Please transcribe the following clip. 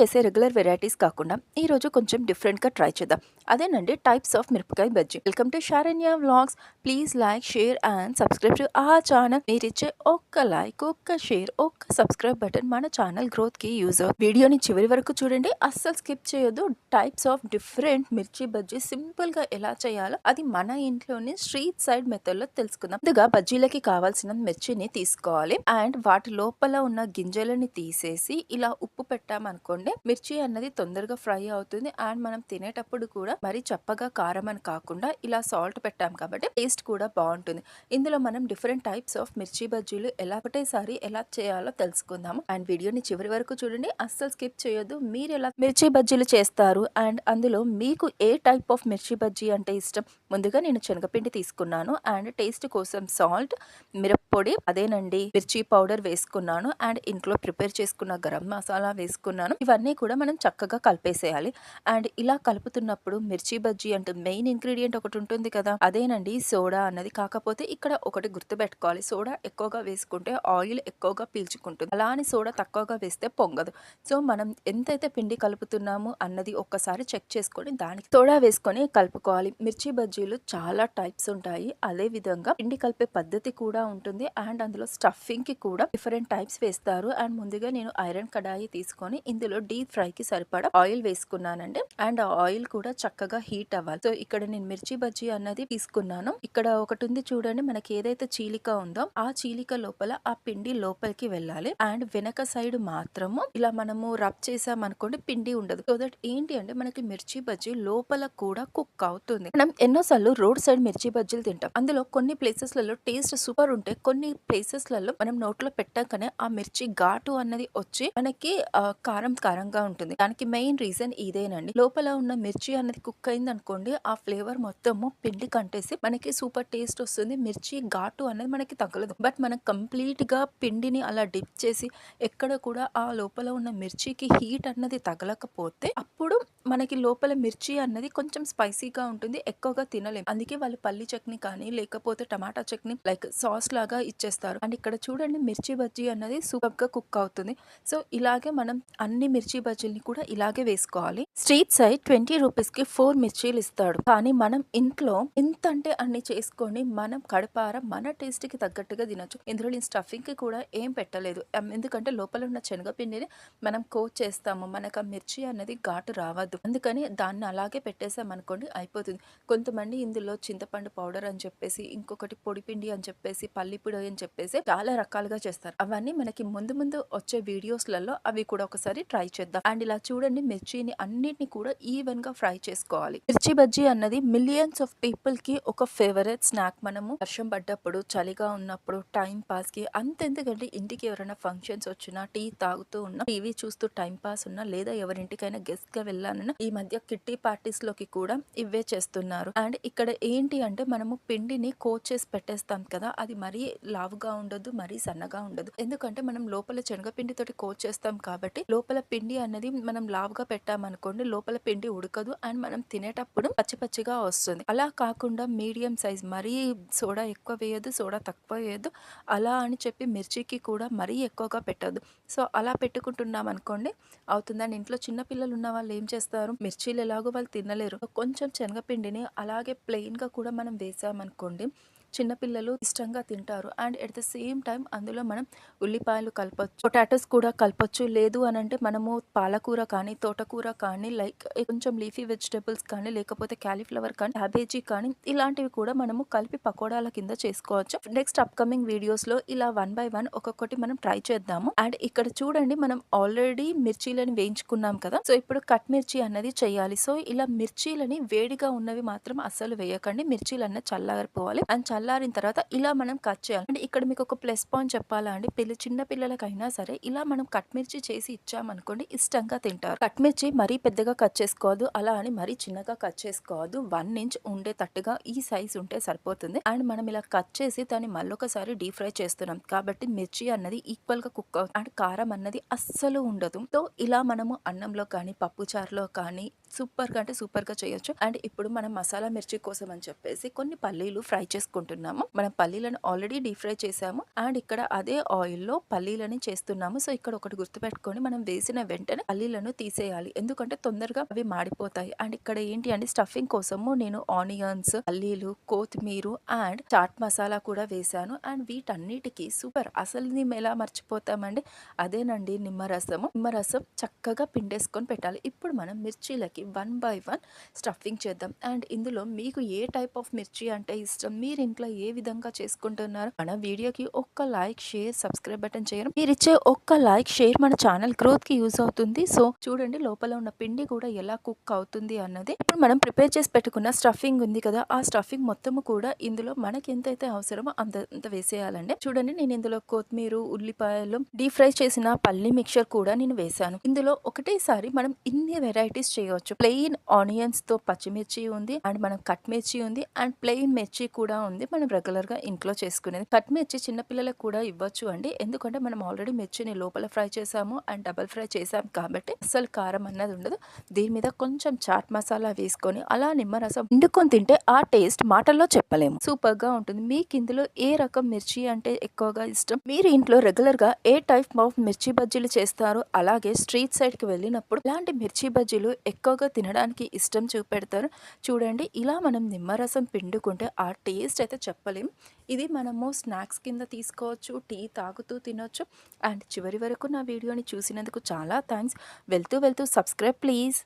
చేసే regular varieties కాకుండా ఈ రోజు కొంచెం డిఫరెంట్గా ట్రై చేద్దాం. అదేనండి టైప్స్ ఆఫ్ మిరపకాయ bajji. Welcome to Sharanya vlogs please like share and subscribe to ఆ ఛానల్ మీరు ఇచ్చే ఒక్క లైక్ ఒక్క షేర్ ఒక్క సబ్స్క్రైబ్ బటన్ మన ఛానల్ గ్రోత్కి యూజ్ అవుతుంది. వీడియోని చివరి వరకు చూడండి. అస్సలు స్కిప్ చేయొద్దు. టైప్స్ ఆఫ్ డిఫరెంట్ మిర్చి బజ్జీ సింపుల్గా ఎలా చేయాలో అది మన ఇంట్లోని స్ట్రీట్ సైడ్ మెథడ్లో తెలుసుకుందాం. ముందుగా బజ్జీలకి కావాల్సిన మిర్చిని తీసుకోవాలి. అండ్ వాటి లోపల ఉన్న గింజలని తీసేసి ఇలా ఉప్పు పెట్టామనుకోండి మిర్చి అన్నది తొందరగా ఫ్రై అవుతుంది. అండ్ మనం తినేటప్పుడు కూడా మరి చప్పగా కారం అని కాకుండా ఇలా సాల్ట్ పెట్టాం కాబట్టి టేస్ట్ కూడా బాగుంటుంది. ఇందులో మనం డిఫరెంట్ టైప్స్ ఆఫ్ మిర్చి బజ్జీలు ఎలా ఒకటేసారి ఎలా చేయాలో తెలుసుకుందాము. అండ్ వీడియోని చివరి వరకు చూడండి. అస్సలు స్కిప్ చేయొద్దు. మీరు ఎలా మిర్చి బజ్జీలు చేస్తారు? అండ్ అందులో మీకు ఏ టైప్ ఆఫ్ మిర్చి బజ్జీ అంటే ఇష్టం? ముందుగా నేను శనగపిండి తీసుకున్నాను. అండ్ టేస్ట్ కోసం సాల్ట్ మిరప్పొడి అదేనండి మిర్చి పౌడర్ వేసుకున్నాను. అండ్ ఇంట్లో ప్రిపేర్ చేసుకున్న గరం మసాలా వేసుకున్నాను. ఇవన్నీ కూడా మనం చక్కగా కలిపేసేయాలి. అండ్ ఇలా కలుపుతున్నప్పుడు మిర్చి బజ్జీ అంటే మెయిన్ ఇంగ్రీడియంట్ ఒకటి ఉంటుంది కదా అదేనండి సోడా అన్నది. కాకపోతే ఇక్కడ ఒకటి గుర్తుపెట్టుకోవాలి. సోడా ఎక్కువగా వేసుకుంటే ఆయిల్ ఎక్కువగా పీల్చుకుంటుంది. అలా అని సోడా తక్కువగా వేస్తే పొంగదు. సో మనం ఎంతైతే పిండి కలుపుతున్నామో అన్నది ఒక్కసారి చెక్ చేసుకొని దానికి సోడా వేసుకొని కలుపుకోవాలి. మిర్చి బజ్జీలు చాలా టైప్స్ ఉంటాయి. అదే విధంగా పిండి కలిపే పద్ధతి కూడా ఉంటుంది. అండ్ అందులో స్టఫింగ్కి కూడా డిఫరెంట్ టైప్స్ వేస్తారు. అండ్ ముందుగా నేను ఐరన్ కడాయి తీసుకొని ఇందులో డీప్ ఫ్రై కి సరిపడా ఆయిల్ వేసుకున్నానండి. అండ్ ఆ ఆయిల్ కూడా చక్కగా హీట్ అవ్వాలి. సో ఇక్కడ నేను మిర్చి బజ్జీ అన్నది తీసుకున్నాను. ఇక్కడ ఒకటి ఉంది చూడండి మనకి ఏదైతే చీలిక ఉందో ఆ చీలిక లోపల ఆ పిండి లోపలికి వెళ్ళాలి. అండ్ వెనక సైడ్ మాత్రము ఇలా మనము రబ్ చేసాం అనుకోండి పిండి ఉండదు. సో దట్ ఏంటి అంటే మనకి మిర్చి బజ్జీ లోపల కూడా కుక్ అవుతుంది. మనం ఎన్నోసార్లు రోడ్ సైడ్ మిర్చి బజ్జీలు తింటాం. అందులో కొన్ని ప్లేసెస్లలో టేస్ట్ సూపర్ ఉంటే కొన్ని ప్లేసెస్లలో మనం నోట్లో పెట్టాకనే ఆ మిర్చి ఘాటు అన్నది వచ్చి మనకి కారం కారంగా ఉంటుంది. దానికి మెయిన్ రీజన్ ఇదేనండి. లోపల ఉన్న మిర్చి అన్నది కుక్ అయింది అనుకోండి ఆ ఫ్లేవర్ మొత్తము పిండి కంటేసి మనకి సూపర్ టేస్ట్ వస్తుంది. మిర్చి ఘాటు అనేది మనకి తగలదు బట్ మనం కంప్లీట్గా పిండిని అలా డిప్ చేసి ఎక్కడ కూడా ఆ లోపల ఉన్న మిర్చికి హీట్ అన్నది తగలకపోతే అప్పుడు మనకి లోపల మిర్చి అన్నది కొంచెం స్పైసీగా ఉంటుంది ఎక్కువగా తినలేము అందుకే వాళ్ళు పల్లి చట్నీ కానీ లేకపోతే టమాటా చట్నీ లైక్ సాస్ లాగా ఇచ్చేస్తారు. అండ్ ఇక్కడ చూడండి మిర్చి బజ్జీ అన్నది సూపర్గా కుక్ అవుతుంది. సో ఇలాగే మనం అన్ని మిర్చి బజ్జీల్ని కూడా ఇలాగే వేసుకోవాలి. స్ట్రీట్ సైడ్ ట్వంటీ రూపీస్కి ఫోర్ మిర్చీలు ఇస్తాడు. కానీ మనం ఇంట్లో ఎంత అంటే అన్ని చేసుకొని మనం కడపార మన టేస్ట్కి తగ్గట్టుగా తినొచ్చు. ఇందులో నేను స్టఫింగ్కి కూడా ఏం పెట్టలేదు. ఎందుకంటే లోపల ఉన్న శనగపిండిని మనం కోట్ చేస్తాము. మనకు ఆ మిర్చి అన్నది ఘాటు రావద్దు. అందుకని దాన్ని అలాగే పెట్టేసాం అనుకోండి అయిపోతుంది. కొంతమంది ఇందులో చింతపండు పౌడర్ అని చెప్పేసి ఇంకొకటి పొడిపిండి అని చెప్పేసి పల్లిపిడి అని చెప్పేసి చాలా రకాలుగా చేస్తారు. అవన్నీ మనకి ముందు ముందు వచ్చే వీడియోస్లలో అవి కూడా ఒకసారి ట్రై చేద్దాం. అండ్ ఇలా చూడండి మిర్చిని అన్నిటిని కూడా ఈవెన్గా ఫ్రై చేసుకోవాలి. మిర్చి బజ్జీ అన్నది మిలియన్స్ ఆఫ్ పీపుల్కి ఒక ఫేవరెట్ స్నాక్ మనము. వర్షం పడ్డప్పుడు చలిగా ఉన్నప్పుడు టైం పాస్కి అంతెందుకంటే ఇంటికి ఎవరైనా ఫంక్షన్స్ వచ్చినా టీ తాగుతూ ఉన్నా టీవీ చూస్తూ టైం పాస్ ఉన్నా లేదా ఎవరింటికైనా గెస్ట్గా వెళ్ళాలన్నా ఈ మధ్య కిట్టి పార్టీస్లోకి కూడా ఇవే చేస్తున్నారు. అండ్ ఇక్కడ ఏంటి అంటే మనము పిండిని కోట్ చేసి పెట్టేస్తాం కదా అది మరీ లావుగా ఉండదు మరీ సన్నగా ఉండదు. ఎందుకంటే మనం లోపల శనగపిండితోటి కోట్ చేస్తాం కాబట్టి లోపల పిండి అనేది మనం లావుగా పెట్టామనుకోండి లోపల పిండి ఉడకదు అండ్ మనం తినేటప్పుడు పచ్చి పచ్చిగా వస్తుంది. అలా కాకుండా మీడియం సైజ్ మరీ సోడా ఎక్కువ వేయదు సోడా తక్కువ వేయదు అలా అని చెప్పి మిర్చికి కూడా మరీ ఎక్కువగా పెట్టదు సో అలా పెట్టుకుంటున్నాం అనుకోండి అవుతుంది అండ్ ఇంట్లో చిన్న పిల్లలు ఉన్న వాళ్ళు ఏం చేస్తారు? మిర్చీలు ఎలాగో వాళ్ళు తినలేరు. కొంచెం శనగపిండిని అలాగే ప్లెయిన్గా కూడా మనం వేసామనుకోండి చిన్నపిల్లలు ఇష్టంగా తింటారు. And at the same time అందులో మనం ఉల్లిపాయలు కలపచ్చు పొటాటోస్ కూడా కలపచ్చు. లేదు అని అంటే మనము పాలకూర కానీ తోటకూర కానీ లైక్ కొంచెం లీఫీ వెజిటేబుల్స్ కానీ లేకపోతే క్యాలీఫ్లవర్ కానీ క్యాబేజీ కానీ ఇలాంటివి కూడా మనము కలిపి పకోడాల కింద చేసుకోవచ్చు. నెక్స్ట్ అప్కమింగ్ వీడియోస్లో ఇలా వన్ బై వన్ ఒక్కొక్కటి మనం ట్రై చేద్దాము. అండ్ ఇక్కడ చూడండి మనం ఆల్రెడీ మిర్చీలని వేయించుకున్నాం కదా. సో ఇప్పుడు కట్ మిర్చి అన్నది చేయాలి. సో ఇలా మిర్చీలని వేడిగా ఉన్నవి మాత్రం అస్సలు వేయకండి. మిర్చీలు అన్నది చల్లారిపోవాలి. అండ్ చల్లారిన తర్వాత ఇలా మనం కట్ చేయాలి. అంటే ఇక్కడ మీకు ఒక ప్లస్ పాయింట్ చెప్పాలా అండి? పిల్ల చిన్న పిల్లలకైనా సరే ఇలా మనం కట్ మిర్చి చేసి ఇచ్చామనుకోండి ఇష్టంగా తింటారు. కట్ మిర్చి మరీ పెద్దగా కట్ చేసుకోవద్దు అలా అని మరీ చిన్నగా కట్ చేసుకోవద్దు. వన్ ఇంచ్ ఉండేటట్టుగా ఈ సైజ్ ఉంటే సరిపోతుంది. అండ్ మనం ఇలా కట్ చేసి దాన్ని మళ్ళొకసారి డీప్ ఫ్రై చేస్తున్నాం. కాబట్టి మిర్చి అన్నది ఈక్వల్గా కుక్ అవుతుంది అండ్ కారం అన్నది అస్సలు ఉండదు. సో ఇలా మనము అన్నంలో కానీ పప్పుచారులో కానీ సూపర్గా అంటే సూపర్గా చేయొచ్చు. అండ్ ఇప్పుడు మనం మసాలా మిర్చి కోసం అని చెప్పేసి కొన్ని పల్లీలు ఫ్రై చేసుకుంటున్నాం. చేసుకుంటున్నాము. మనం పల్లీలను ఆల్రెడీ డీప్ ఫ్రై చేసాము. అండ్ ఇక్కడ అదే ఆయిల్లో పల్లీలని చేస్తున్నాము. సో ఇక్కడ ఒకటి గుర్తుపెట్టుకొని మనం వేసిన వెంటనే పల్లీలను తీసేయాలి. ఎందుకంటే తొందరగా అవి మాడిపోతాయి. అండ్ ఇక్కడ ఏంటి అంటే స్టఫింగ్ కోసము నేను ఆనియన్స్ పల్లీలు కొత్తిమీర అండ్ చాట్ మసాలా కూడా వేసాను అండ్ వీటన్నిటికీ సూపర్ అసలు మేము ఎలా మర్చిపోతామండి? అదేనండి నిమ్మరసము. నిమ్మరసం చక్కగా పిండేసుకొని పెట్టాలి. ఇప్పుడు మనం మిర్చీలకి వన్ బై వన్ స్టఫింగ్ చేద్దాం. అండ్ ఇందులో మీకు ఏ టైప్ ఆఫ్ మిర్చి అంటే ఇష్టం? మీరు ఇంట్లో ఏ విధంగా చేసుకుంటున్నారు మన వీడియోకి ఒక్క లైక్ షేర్ సబ్స్క్రైబ్ బటన్ చేయడం మీరు ఇచ్చే ఒక్క లైక్ షేర్ మన ఛానల్ గ్రోత్కి యూజ్ అవుతుంది. సో చూడండి లోపల ఉన్న పిండి కూడా ఎలా కుక్ అవుతుంది అన్నది. ఇప్పుడు మనం ప్రిపేర్ చేసి పెట్టుకున్న స్టఫింగ్ ఉంది కదా ఆ స్టఫింగ్ మొత్తము కూడా ఇందులో మనకి ఎంతైతే అవసరమో అంత అంత వేసేయాలండి. చూడండి నేను ఇందులో కొత్తిమీర ఉల్లిపాయలు డీప్ ఫ్రై చేసిన పల్లి మిక్చర్ కూడా నేను వేసాను. ఇందులో ఒకటేసారి మనం ఇన్ని వెరైటీస్ చేయవచ్చు. ప్లెయిన్ ఆనియన్స్తో పచ్చిమిర్చి ఉంది అండ్ మనం కట్ మిర్చి ఉంది అండ్ ప్లెయిన్ మిర్చి కూడా ఉంది. మనం రెగ్యులర్గా ఇంట్లో చేసుకునేది. కట్ మిర్చి చిన్నపిల్లలకు కూడా ఇవ్వచ్చు అండి. ఎందుకంటే మనం ఆల్రెడీ మిర్చిని లోపల ఫ్రై చేసాము అండ్ డబల్ ఫ్రై చేసాము కాబట్టి అసలు కారం అన్నది ఉండదు. దీని మీద కొంచెం చాట్ మసాలా వేసుకొని అలా నిమ్మరసం వండుకొని తింటే ఆ టేస్ట్ మాటల్లో చెప్పలేము. సూపర్గా ఉంటుంది. మీకు ఇందులో ఏ రకం మిర్చి అంటే ఎక్కువగా ఇష్టం? మీరు ఇంట్లో రెగ్యులర్గా ఏ టైప్ ఆఫ్ మిర్చి బజ్జీలు చేస్తారు అలాగే స్ట్రీట్ సైడ్కి వెళ్ళినప్పుడు ఇలాంటి మిర్చి బజ్జీలు ఎక్కువగా తినడానికి ఇష్టం చూపెడతారు? చూడండి. ఇలా మనం నిమ్మరసం పిండుకుంటే ఆ టేస్ట్ అయితే చెప్పలేం. ఇది మనము స్నాక్స్ కింద తీసుకోవచ్చు టీ తాగుతూ తినొచ్చు. అండ్ చివరి వరకు నా వీడియోని చూసినందుకు చాలా థ్యాంక్స్. వెళ్తూ వెళ్తూ సబ్స్క్రైబ్ ప్లీజ్.